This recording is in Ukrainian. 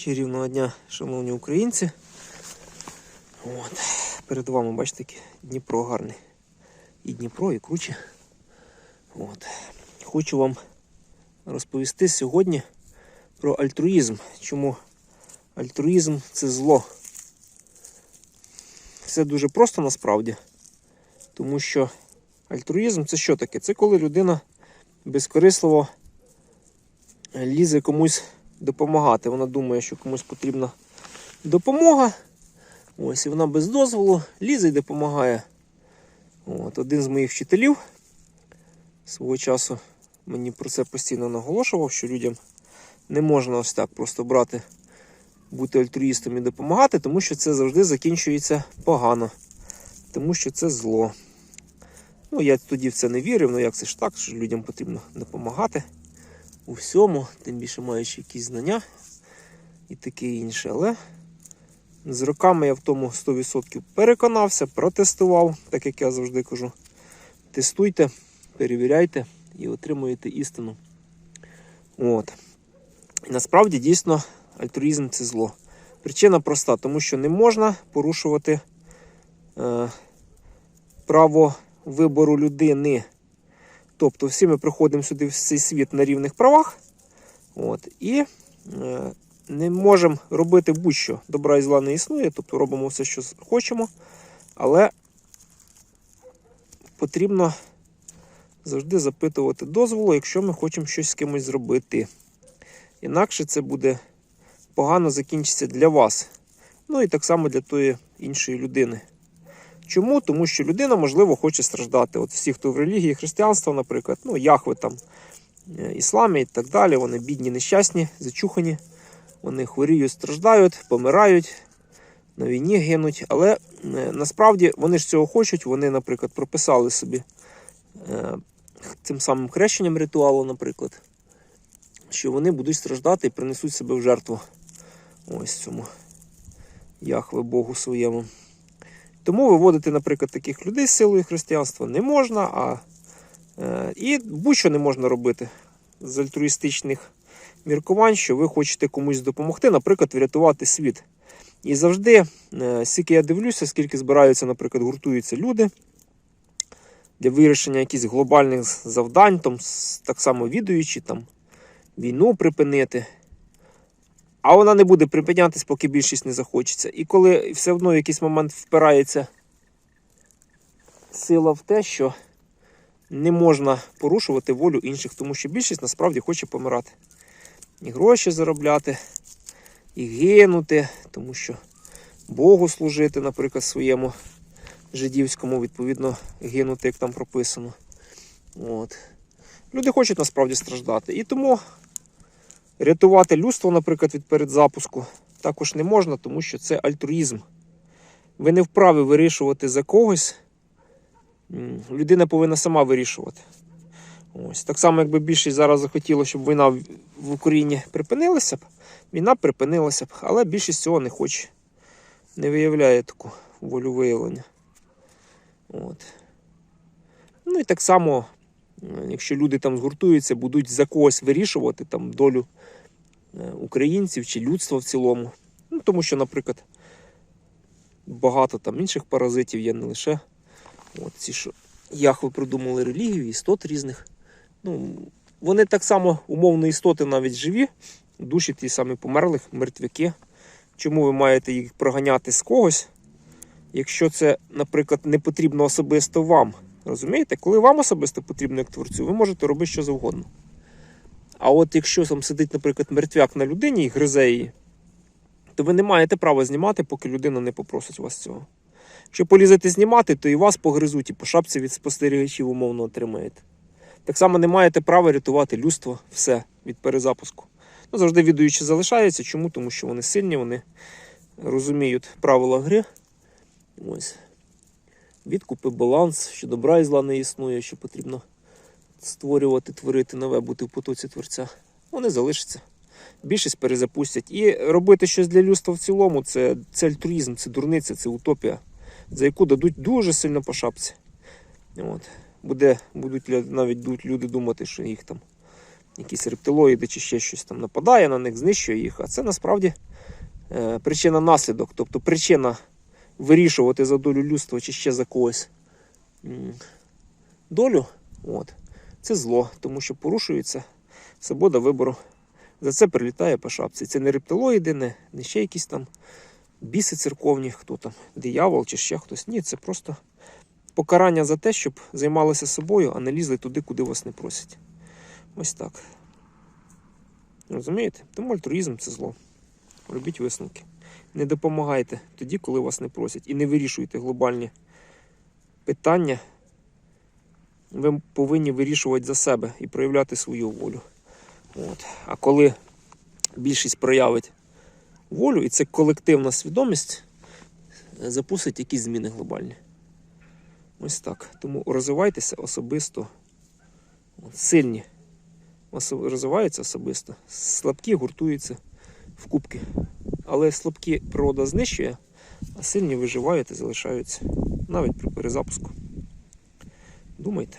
Чарівного дня, шановні українці. От. Перед вами, бачите, Дніпро гарний. І Дніпро, і круче. От. Хочу вам розповісти сьогодні про альтруїзм. Чому альтруїзм це зло. Все дуже просто насправді. Тому що альтруїзм це що таке? Це коли людина безкорисливо лізе комусь допомагати. Вона думає, що комусь потрібна допомога. Ось, і вона без дозволу лізе і допомагає. От, один з моїх вчителів свого часу мені про це постійно наголошував, що людям не можна ось так просто брати, бути альтруїстом і допомагати, тому що це завжди закінчується погано, тому що це зло. Ну, я тоді в це не вірив, ну як це ж так, що людям потрібно допомагати у всьому, тим більше маючи якісь знання і таке інше. Але з роками я в тому 100% переконався, протестував, так як я завжди кажу. Тестуйте, перевіряйте і отримуєте істину. От. І насправді дійсно альтруїзм це зло. Причина проста, тому що не можна порушувати е, право вибору людини. Тобто всі ми приходимо сюди в цей світ на рівних правах. От, і е, не можемо робити будь-що. Добра і зла не існує, тобто робимо все, що хочемо. Але потрібно завжди запитувати дозволу, якщо ми хочемо щось з кимось зробити. Інакше це буде погано закінчиться для вас. Ну і так само для тої іншої людини. Чому? Тому що людина, можливо, хоче страждати. От всі, хто в релігії християнства, наприклад, ну, Яхве там, е, ісламі і так далі, вони бідні, нещасні, зачухані, вони хворіють, страждають, помирають, на війні гинуть. Але е, насправді вони ж цього хочуть, вони, наприклад, прописали собі е, цим самим хрещенням ритуалу, наприклад, що вони будуть страждати і принесуть себе в жертву. Ось цьому Яхве Богу своєму. Тому виводити, наприклад, таких людей з силою християнства не можна, а е, і будь-що не можна робити з альтруїстичних міркувань, що ви хочете комусь допомогти, наприклад, врятувати світ. І завжди, е, скільки я дивлюся, скільки збираються, наприклад, гуртуються люди для вирішення якихось глобальних завдань, там, так само відуючи там, війну припинити. А вона не буде припинятись, поки більшість не захочеться. І коли все одно в якийсь момент впирається сила в те, що не можна порушувати волю інших, тому що більшість насправді хоче помирати. І гроші заробляти, і гинути, тому що Богу служити, наприклад, своєму жидівському, відповідно, гинути, як там прописано. От. Люди хочуть насправді страждати. І тому Рятувати людство, наприклад, від передзапуску також не можна, тому що це альтруїзм. Ви не вправі вирішувати за когось. Людина повинна сама вирішувати. Ось. Так само, якби більшість зараз захотіло, щоб війна в- Україні припинилася б, війна припинилася б, але більшість цього не хоче, не виявляє таку волю виявлення. От. Ну і так само Якщо люди там згуртуються, будуть за когось вирішувати там долю е, українців чи людства в цілому. Ну, тому що, наприклад, багато там інших паразитів є не лише от ці, що Яхви придумали релігію, істот різних. Ну, вони так само, умовно, істоти навіть живі, душі ті самі померлих, мертвяки. Чому ви маєте їх проганяти з когось, якщо це, наприклад, не потрібно особисто вам? Розумієте, коли вам особисто потрібно як творцю, ви можете робити що завгодно. А от якщо там сидить, наприклад, мертвяк на людині і гризе її, то ви не маєте права знімати, поки людина не попросить вас цього. Якщо полізете знімати, то і вас погризуть, і по шапці від спостерігачів умовно отримаєте. Так само не маєте права рятувати людство все від перезапуску. Ну, завжди відуючи залишаються. Чому? Тому що вони сильні, вони розуміють правила гри. Ось відкупи, баланс, що добра і зла не існує, що потрібно створювати, творити нове, бути в потоці творця. Вони залишаться. Більшість перезапустять. І робити щось для людства в цілому це, це альтруїзм, це дурниця, це утопія, за яку дадуть дуже сильно по шапці. От. Буде, будуть навіть будуть люди думати, що їх там якісь рептилоїди чи ще щось там нападає на них, знищує їх. А це насправді е, причина наслідок. Тобто причина вирішувати за долю людства чи ще за когось долю. От, це зло, тому що порушується свобода вибору. За це прилітає по шапці. Це не рептилоїди, не, не ще якісь там біси церковні, хто там, диявол чи ще хтось. Ні, це просто покарання за те, щоб займалися собою, а не лізли туди, куди вас не просять. Ось так. Розумієте? Тому альтруїзм це зло. Робіть висновки. Не допомагайте тоді, коли вас не просять. І не вирішуйте глобальні питання. Ви повинні вирішувати за себе і проявляти свою волю. От. А коли більшість проявить волю, і це колективна свідомість, запустить якісь зміни глобальні. Ось так. Тому розвивайтеся особисто. Сильні розвиваються особисто, слабкі гуртуються в кубки. Але слабкі природа знищує, а сильні виживають і залишаються навіть при перезапуску. Думайте.